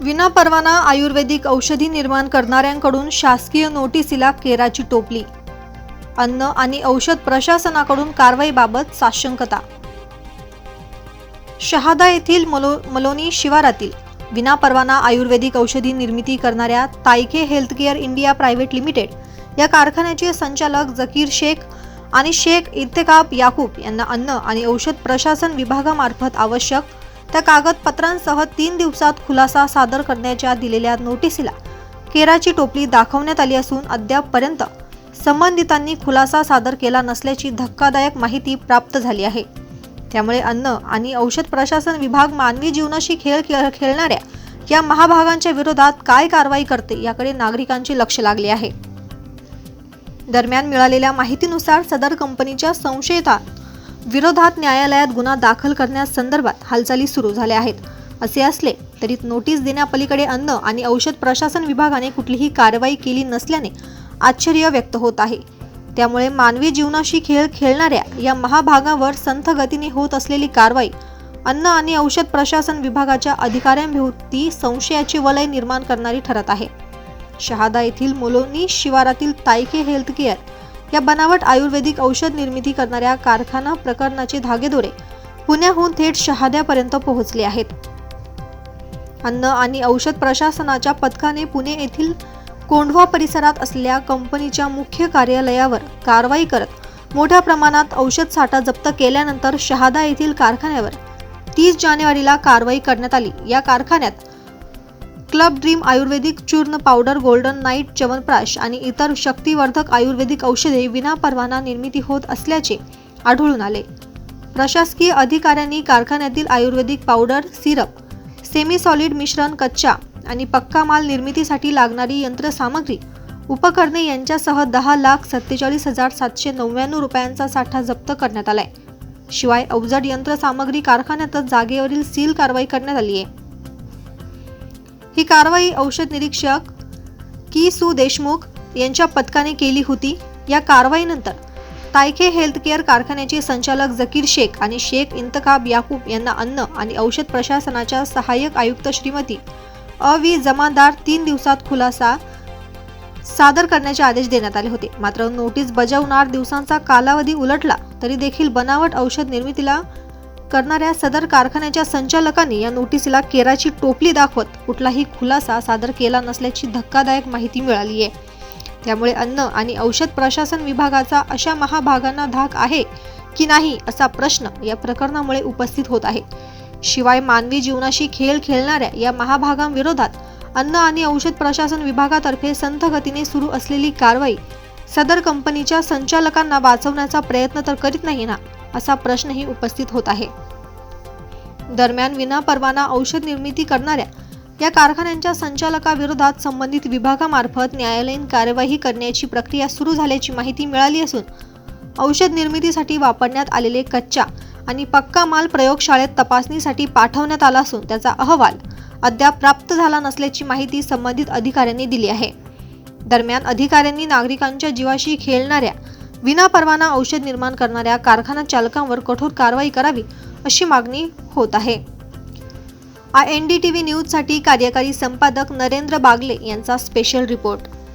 विनापरवाना आयुर्वेदिक औषधी निर्माण करणाऱ्यांकडून शासकीय नोटीसीला केराची टोपली. अन्न आणि औषध प्रशासनाकडून कारवाईबाबत साशंकता. शहादा येथील मलो मलोनी शिवारातील विनापरवाना आयुर्वेदिक औषधी निर्मिती करणाऱ्या Tayke healthcare India private limited या कारखान्याचे संचालक जकीर शेख आणि शेख इत्तेकाब याकूब यांना अन्न आणि औषध प्रशासन विभागामार्फत आवश्यक त्या कागदपत्रांसह तीन दिवसात खुलासा सादर करण्याच्या दिलेल्या नोटिसीला केराची टोपली दाखवण्यात आली असून अद्यापपर्यंत संबंधितांनी खुलासा सादर केला नसल्याची धक्कादायक माहिती प्राप्त झाली आहे. त्यामुळे अन्न आणि औषध प्रशासन विभाग मानवी जीवनाशी खेळ खेळ खेळणाऱ्या या महाभागांच्या विरोधात काय कारवाई करते याकडे नागरिकांचे लक्ष लागले आहे. दरम्यान मिळालेल्या माहितीनुसार सदर कंपनीच्या संशयिता विरोधात न्यायालयात गुन्हा दाखल करण्यासंदर्भात हालचाली सुरू झाल्या आहेत. असे असले तरी नोटीस देण्यापलीकडे अन्न आणि औषध प्रशासन विभागाने कुठलीही कारवाई केली नसल्याने आश्चर्य व्यक्त होत आहे. त्यामुळे मानवी जीवनाशी खेळ खेळणाऱ्या या महाभागावर संथ गतीने होत असलेली कारवाई अन्न आणि औषध प्रशासन विभागाच्या अधिकाऱ्यांभोवती संशयाचे वलय निर्माण करणारी ठरत आहे. शहादा येथील मोलोनी शिवारातील तायके हेल्थकेअर या बनावट आयुर्वेदिक औषध निर्मिती करणाऱ्या कारखाना प्रकरणाचे धागेदोरे पुण्याहून थेट शहाद्यापर्यंत पोहोचले आहेत. अन्न आणि औषध प्रशासनाच्या पथकाने पुणे येथील कोंढवा परिसरात असलेल्या कंपनीच्या मुख्य कार्यालयावर कारवाई करत मोठ्या प्रमाणात औषध साठा जप्त केल्यानंतर शहादा येथील कारखान्यावर तीस जानेवारीला कारवाई करण्यात आली. या कारखान्यात क्लब ड्रीम आयुर्वेदिक चूर्ण पावडर गोल्डन नाईट च्यवनप्राश आणि इतर शक्तिवर्धक आयुर्वेदिक औषधे विनापरवाना निर्मिती होत असल्याचे आढळून आले. प्रशासकीय अधिकाऱ्यांनी कारखान्यातील ayurvedic powder syrup semi solid मिश्रण कच्चा आणि पक्का माल निर्मितीसाठी लागणारी यंत्रसामग्री उपकरणे यांच्यासह दहा लाख सत्तेचाळीस हजार सातशे नव्याण्णव रुपयांचा साठा जप्त करण्यात आलाय. शिवाय अवजड यंत्रसामग्री कारखान्यातच जागेवरील सील कारवाई करण्यात आली आहे ही कारवाई औषध निरीक्षक की सु. देशमुख यांच्या पथकाने केली होती. या कारवाईनंतर तायखे हेल्थकेअर कारखान्याचे संचालक जकीर शेख आणि शेख इंतकाब याकूब यांना अन्न आणि औषध प्रशासनाच्या सहाय्यक आयुक्त श्रीमती अवी जमादार तीन दिवसात खुलासा सादर करण्याचे आदेश देण्यात आले होते. मात्र नोटीस बजावून दिवसांचा कालावधी उलटला तरी देखील बनावट औषध निर्मितीला करणाऱ्या सदर कारखान्याच्या संचालकांनी या नोटीसला केराची टोपली दाखवत कुठलाही खुलासा सादर केला नसल्याची धक्कादायक माहिती मिळाली आहे. त्यामुळे अन्न आणि औषध प्रशासन विभागाचा अशा महाभागांना धाक आहे की नाही असा प्रश्न या प्रकरणामुळे उपस्थित होत आहे. शिवाय मानवी जीवनाशी खेळ खेळणाऱ्या या महाभागांविरोधात अन्न आणि औषध प्रशासन विभागातर्फे संथ गतीने सुरू असलेली कारवाई सदर कंपनीच्या संचालकांना वाचवण्याचा प्रयत्न तर करीत नाही ना असा प्रश्नही उपस्थित होत आहे. दरम्यान विनापरवाना औषध निर्मिती करणाऱ्या या कारखान्यांच्या संचालकाविरोधात संबंधित विभागामार्फत न्यायालयीन कार्यवाही करण्याची प्रक्रिया सुरू झाल्याची माहिती मिळाली असून औषध निर्मितीसाठी वापरण्यात आलेले कच्चा आणि पक्का माल प्रयोगशाळेत तपासणीसाठी पाठवण्यात आला असून त्याचा अहवाल अद्याप प्राप्त झाला नसल्याची माहिती संबंधित अधिकाऱ्यांनी दिली आहे. दरम्यान अधिकाऱ्यांनी नागरिकांच्या जीवाशी खेळणाऱ्या विनापरवाना औषध निर्माण करणाऱ्या कारखाना चालकांवर कठोर कारवाई करावी अशी मागणी होत आहे. I N D T V न्यूजसाठी कार्यकारी संपादक नरेंद्र बागले यांचा स्पेशल रिपोर्ट.